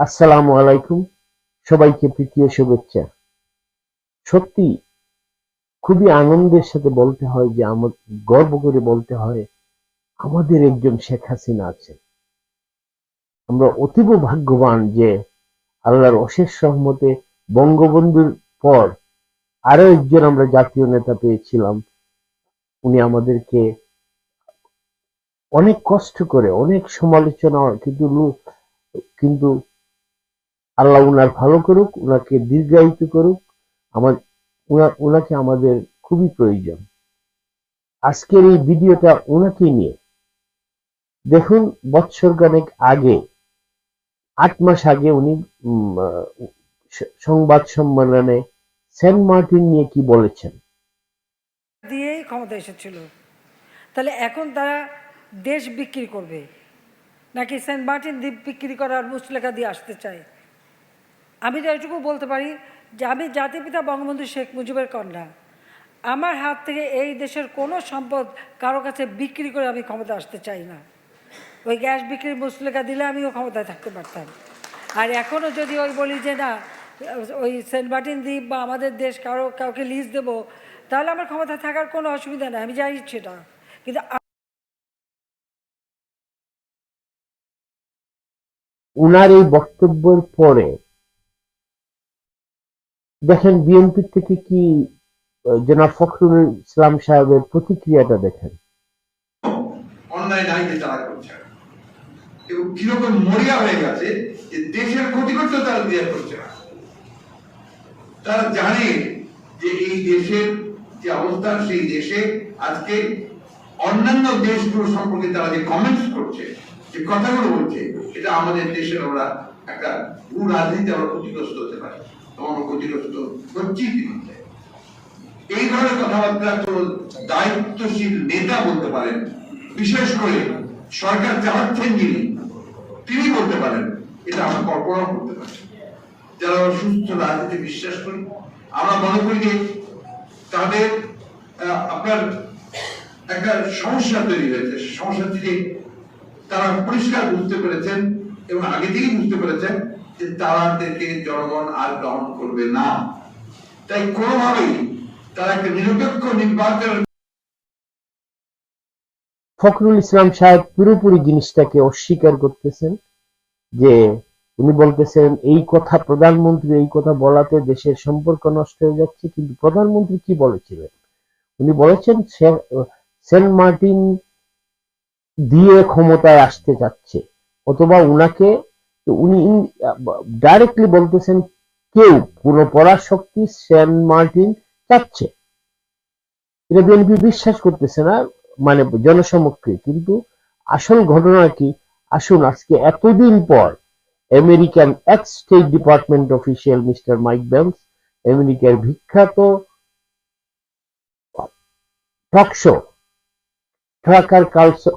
আসসালামু আলাইকুম। সবাইকে প্রীতীয় শুভেচ্ছা। সত্যি, খুবই আনন্দের সাথে বলতে হয় যে, আমার গর্ব করে বলতে হয়, আমাদের একজন শেখ হাসিনা আছে আমরা অতীব ভাগ্যবান যে, আল্লাহর অশেষ সহমতে বঙ্গবন্ধুর পর আরও একজন আমরা জাতীয় নেতা পেয়েছিলাম। উনি আমাদেরকে অনেক কষ্ট করে, অনেক সমালোচনা, কিন্তু কিন্তু আল্লাহ উনার ভালো করুক, উনাকে দীর্ঘায়িত করুক। আমার, উনা- উনাকে আমাদের খুবই প্রয়োজন। আজকের এই ভিডিওটা উনাকে নিয়ে। দেখুন, বৎসর খানেক আগে, আট মাস আগে উনি সংবাদ সম্মেলনে সেন্ট মার্টিন নিয়ে কি বলেছেন? দিয়েই ক্ষমতা এসেছিল। তাহলে এখন তারা দেশ বিক্রি করবে। নাকি সেন্ট মার্টিন দ্বীপ বিক্রি করার মুসলেখা দিয়ে আসতে চায়? আমি তো এটুকু বলতে পারি যে আমি জাতিপিতা বঙ্গবন্ধু শেখ মুজিবের কন্যা। আমার হাত থেকে এই দেশের কোনো সম্পদ কারও কাছে বিক্রি করে আমি ক্ষমতা আসতে চাই না। ওই গ্যাস বিক্রির মুসলেখা দিলে আমিও ক্ষমতায় থাকতে পারতাম। আর এখনও যদি ওই বলি যে না, ওই সেন্ট মার্টিন দ্বীপ বা আমাদের দেশ কারও, কাউকে লিজ দেবো, তাহলে আমার ক্ষমতায় থাকার কোনো অসুবিধা নেই, আমি জানি সেটা। কিন্তু উনার এই বক্তব্যের পরে দেখেন বিএনপি থেকে কি জনাব ফখরুল ইসলাম সাহেবের প্রতিক্রিয়াটা দেখেন? তারা করছে। এবং কীরকম মরিয়া হয়ে গেছে যে দেশের ক্ষতি করতে তারা দিয়ে করছে না। তারা জানে যে এই দেশের যে অবস্থা, সেই দেশে আজকে অন্যান্য দেশগুলো সম্পর্কে তারা যে কমেন্টস করছে, যে কথাগুলো বলছে, এটা আমাদের দেশের আমরা একটা ভূ রাজনীতি আমরা ক্ষতিগ্রস্ত হতে পারি। আমরা ক্ষতিগ্রস্ত হচ্ছি ইতিমধ্যে এই ধরনের কথাবার্তা তো দায়িত্বশীল নেতা বলতে পারেন, বিশেষ করে সরকার চালাচ্ছেন যিনি, তিনি বলতে পারেন, এটা আমরা কল্পনা করতে পারি যারা সুস্থ রাজনীতি বিশ্বাস করি, আমরা মনে করি যে তাদের আপনার একটা সমস্যা তৈরি হয়েছে। সেই সমস্যা থেকে তারা পরিষ্কার বুঝতে পেরেছেন এবং আগে থেকেই বুঝতে পেরেছেন যে তাদেরকে জনগণ আর গ্রহণ করবে না। তাই কোনোভাবেই তারা একটা নিরপেক্ষ নির্বাচন ফখরুল ইসলাম সাহেব পুরোপুরি জিনিসটাকে অস্বীকার করতেছেন যে উনি বলতেছেন, এই কথা প্রধানমন্ত্রী এই কথা বলাতে দেশের সম্পর্ক নষ্ট হয়ে যাচ্ছে, কিন্তু প্রধানমন্ত্রী কি বলেছিলেন? উনি বলেছেন সেন্ট মার্টিন দিয়ে ক্ষমতায় আসতে যাচ্ছে, অথবা উনাকে তো উনি ডাইরেক্টলি বলতেছেন, কেউ কোন পরাশক্তি সেন্ট মার্টিন চাচ্ছে। এটা বিএনপি বিশ্বাস করতেছে না মানে জনসমক্ষে। কিন্তু আসল ঘটনা কি? আসুন, আজকে এতদিন পর American ex state department official mister Mike Benz আমেরিকার বিখ্যাত talk show Tucker Carlson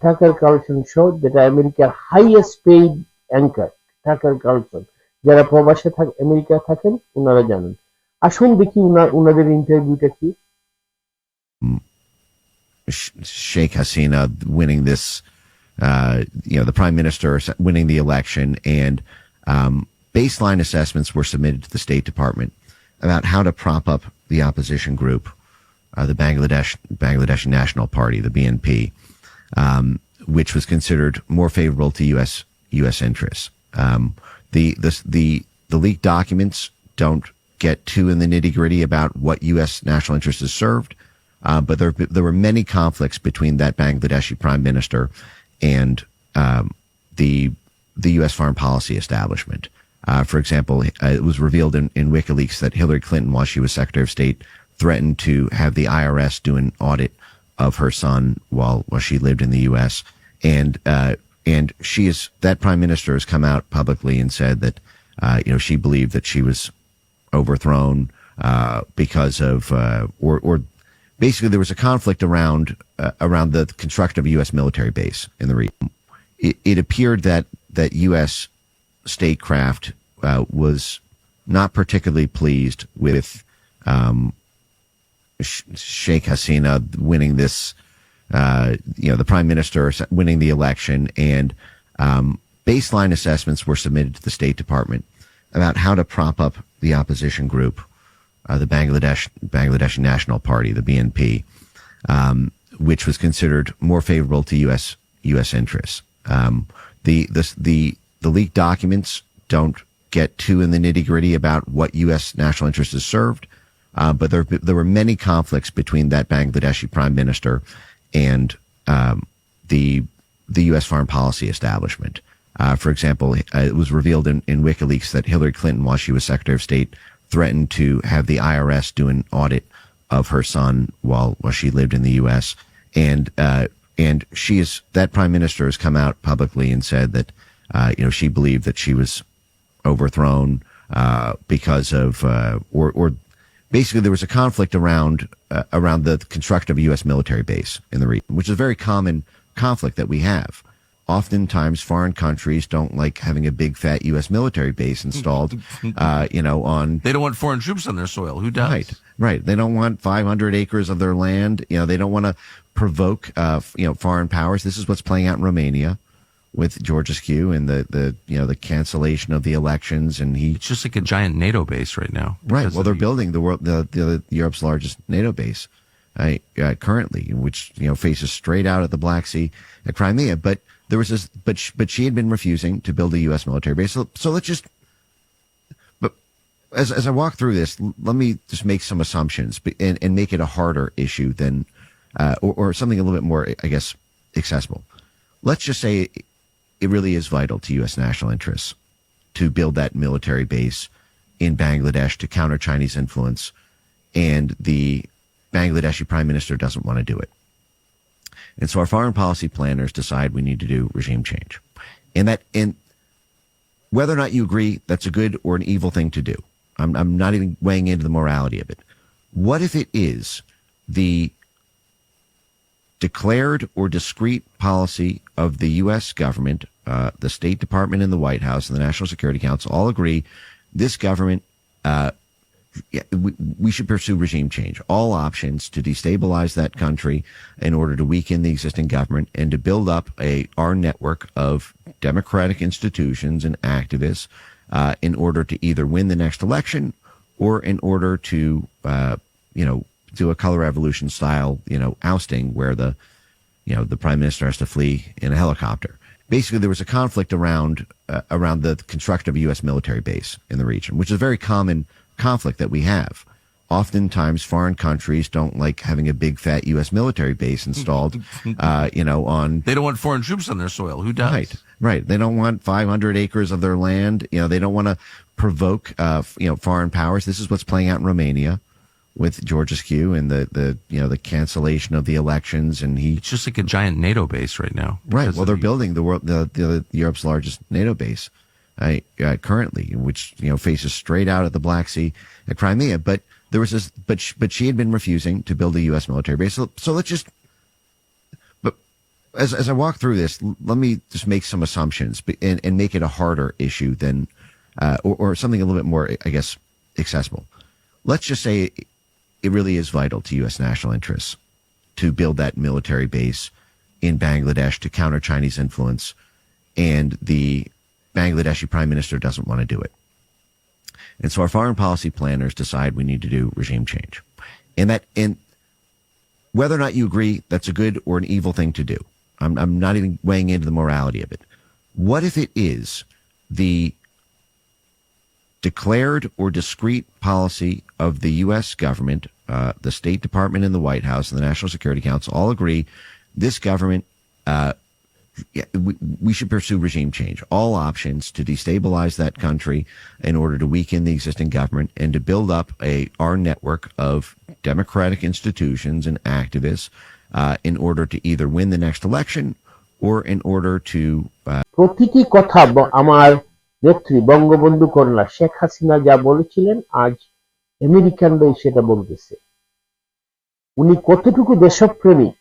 Tucker Carlson show যেটা আমেরিকার highest paid anchor trucker Carlsen যারা প্রবাসে থাক আমেরিকা থাকেন ওনারা জানেন আসুন দেখি উনার ওনাদের ইন্টারভিউটা কি Sh- Sheikh Hasina winning this, uh, you know, the prime minister winning the election, and um, baseline assessments were submitted to the State Department about how to prop up the opposition group, uh, the Bangladesh Bangladeshi National Party, the BNP, um, which was considered more favorable to U.S. U.S. interests. Um, the the the the leaked documents don't get too in the nitty gritty about what U.S. national interest is served. Uh, but there, there were many conflicts between that Bangladeshi prime minister and um, the the U.S. foreign policy establishment. Uh, for example, uh, it was revealed in, in WikiLeaks that Hillary Clinton, while she was Secretary of State, threatened to have the IRS do an audit of her son while while she lived in the U.S. and uh, and she is that prime minister has come out publicly and said that uh, you know she believed that she was overthrown uh, because of uh, or or basically there was a conflict around uh, around the construction of a U.S. military base in the region. It, it appeared that that U.S. statecraft uh, was not particularly pleased with um, Sheikh Hasina winning this, uh, you know, the prime minister winning the election, and um, baseline assessments were submitted to the State Department about how to prop up the opposition group, uh, the Bangladesh Bangladeshi National Party, the BNP, um, which was considered more favorable to U.S. U.S. interests. Um, the the the the leaked documents don't get too in the nitty gritty about what U.S. national interest is served, uh, but there there were many conflicts between that Bangladeshi prime minister and um, the the U.S. foreign policy establishment. Uh, for example, uh, it was revealed in, in WikiLeaks that Hillary Clinton, while she was Secretary of State, threatened to have the IRS do an audit of her son while while she lived in the U.S. and uh, and she is that prime minister has come out publicly and said that uh, you know she believed that she was overthrown uh, because of uh, or or basically there was a conflict around uh, around the construction of a U.S. military base in the region, which is a very common conflict that we have. Oftentimes, foreign countries don't like having a big fat U.S. military base installed, uh, you know, on They don't want foreign troops on their soil. Who does? Right, right. They don't want 500 acres of their land. You know, they don't want to provoke, uh, you know, foreign powers. This is what's playing out in Romania with George Askew and the, the, you know, the cancellation of the elections. And he, It's just like a giant NATO base right now. right. Well, they're the- building the world, the, the Europe's largest NATO base, uh, uh, currently, which, you know, faces straight out at the Black Sea at Crimea. But there was this, but, sh- but she had been refusing to build a U.S. military base. So, so let's just, but as, as I walk through this, l- let me just make some assumptions but- and, and make it a harder issue than, uh, or, or something a little bit more, I guess, accessible. Let's just say it, really is vital to U.S. national interests to build that military base in Bangladesh to counter Chinese influence, and the Bangladeshi prime minister doesn't want to do it. And so our foreign policy planners decide we need to do regime change. And that, and whether or not you agree that's a good or an evil thing to do, I'm, I'm not even weighing into the morality of it. What if it is the declared or discrete policy of the U.S. government, uh, the State Department and the White House and the National Security Council all agree this government, uh, we, we should pursue regime change, all options to destabilize that country in order to weaken the existing government and to build up a our network of democratic institutions and activists uh, in order to either win the next election or in order to uh, you know do a color revolution style you know ousting where the you know the prime minister has to flee in a helicopter. Basically, there was a conflict around uh, around the construction of a U.S. military base in the region, which is a very common conflict that we have. Oftentimes, foreign countries don't like having a big fat U.S. military base installed, uh, you know, on They don't want foreign troops on their soil. Who does? Right, right. They don't want 500 acres of their land. You know, they don't want to provoke, uh, you know, foreign powers. This is what's playing out in Romania with George Askew and the, the, you know, the cancellation of the elections. And he, It's just like a giant NATO base right now. right. Well, they're the- building the world, the, the, Europe's largest NATO base, uh, uh, currently, which, you know, faces straight out at the Black Sea at Crimea. But there was this, but, sh- but she had been refusing to build a U.S. military base. So, so let's just, but as, as I walk through this, let me just make some assumptions but- and, and make it a harder issue than, uh, or, or something a little bit more, I guess, accessible. Let's just say it, really is vital to U.S. national interests to build that military base in Bangladesh to counter Chinese influence, and the Bangladeshi prime minister doesn't want to do it. And so our foreign policy planners decide we need to do regime change. And that, and whether or not you agree that's a good or an evil thing to do, I'm, I'm not even weighing into the morality of it. What if it is the declared or discrete policy of the U.S. government, uh, the State Department and the White House and the National Security Council all agree this government, uh, yeah, we, we should pursue regime change, all options to destabilize that country in order to weaken the existing government and to build up a our network of democratic institutions and activists uh, in order to either win the next election or in order to uh, প্রতিটি কথা ব- আমার নেত্রী বঙ্গবন্ধু কন্যা শেখ হাসিনা যা বলেছিলেন, আজ আমেরিকানরাই সেটা বলতেছে। উনি কতটুকু দেশপ্রেমিক?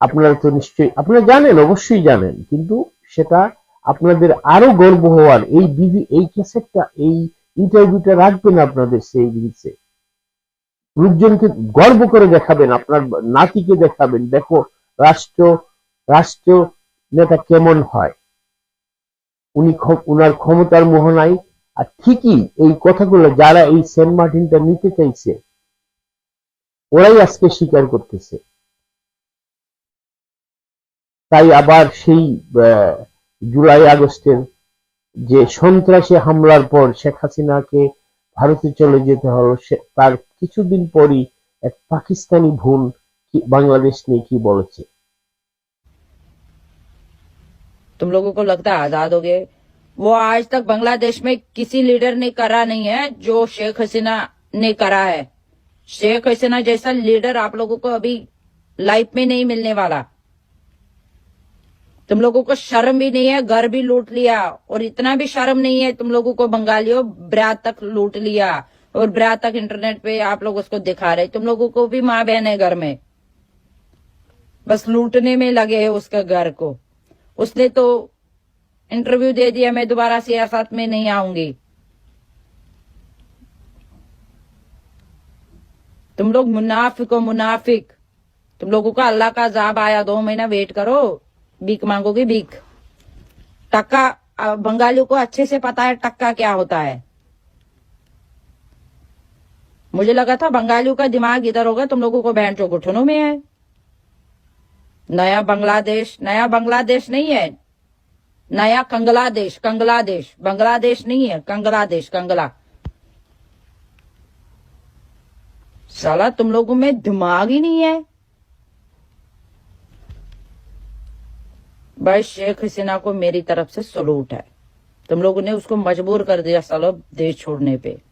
আপনারা তো নিশ্চয়ই, আপনারা জানেন, অবশ্যই জানেন, কিন্তু সেটা আপনাদের আরও গর্ব হওয়ার এই বিধি এই ক্যাসেটটা, এই ইন্টারভিউটা রাখবেন আপনাদের সেই জিনিসে লোকজনকে গর্ব করে দেখাবেন, আপনার নাতিকে দেখাবেন, দেখো, রাষ্ট্র রাষ্ট্র নেতা কেমন হয়। উনি উনার ক্ষমতার মোহনায় আর ঠিকই এই কথাগুলো যারা এই সেন্ট মার্টিনটা নিতে চাইছে, ওরাই আজকে স্বীকার করতেছে। তাই আবার সেই জুলাই আগস্টের যে সন্ত্রাসী হামলার পর শেখ হাসিনাকে ভারতে চলে যেতে হলো তার কিছুদিন পরই এক পাকিস্তানি ভুল বাংলাদেশ নিয়ে কি বলেছে। तुम लोगों को लगता है आज़ाद हो गए। वो आज तक बांग्लादेश में किसी लीडर ने करा नहीं है, जो शेख हसीना ने करा है। शेख हसीना जैसा लीडर आप लोगों को अभी लाइफ में नहीं मिलने वाला। तुम लोगों को शर्म भी नहीं है, घर भी लूट लिया, और इतना भी शर्म नहीं है तुम लोगों को बंगालियों, ब्रात तक लूट लिया, और ब्रात तक इंटरनेट पे आप लोग उसको दिखा रहे तुम लोगों को भी माँ बहन है घर में। बस लूटने में लगे है उसका घर को। उसने तो इंटरव्यू दे दिया, मैं दोबारा सियासत में नहीं आऊँगी। तुम लोग मुनाफिक हो, मुनाफिक। तुम लोगों का अल्लाह का जाब आया, दो महीना वेट करो। भीख मांगोगे, भीख। टक्का बंगालियों को अच्छे से पता है टक्का क्या होता है। मुझे लगा था बंगालियों का दिमाग इधर होगा, तुम लोगों को बहन चो घुटनों में है। नया बांग्लादेश नया बांग्लादेश नहीं है। नया कंगलादेश कंगलादेश, बांग्लादेश नहीं है। कंगलादेश, कंगला। साला, तुम लोगों में दिमाग ही नहीं है। भाई, शेख हसीना को मेरी तरफ़ से सलूट है। तुम लोगों ने उसको मजबूर कर दिया सालो, देश छोड़ने पे।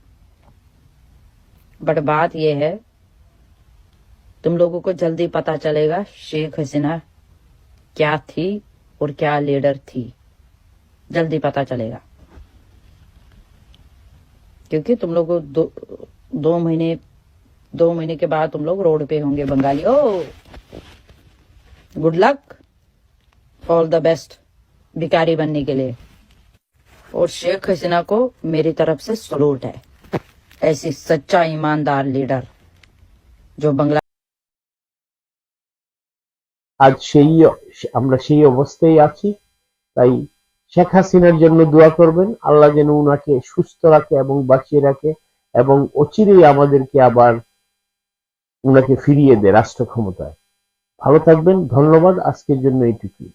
बट बात यह है तुम लोगों को जल्दी पता चलेगा शेख हसीना क्या थी और क्या लीडर थी। जल्दी पता चलेगा। क्योंकि तुम लोग दो, दो महीने दो महीने के बाद तुम लोग रोड पे होंगे बंगाली। ओ! Good luck all the best भिकारी बनने के लिए। और शेख हसीना को मेरी तरफ़ से सलूट है। ऐसी सच्चा ईमानदार लीडर जो बंगला আজ সেই আমরা সেই অবস্থায় আছি। তাই শেখ হাসিনার জন্য দোয়া করবেন। আল্লাহ যেন উনাকে সুস্থ রাখে এবং বাঁচিয়ে রাখে এবং অচিরেই আমাদেরকে আবার উনাকে ফিরিয়ে দেয় রাষ্ট্র ক্ষমতায়। ভালো থাকবেন। ধন্যবাদ। আজকের জন্য এইটুকুই।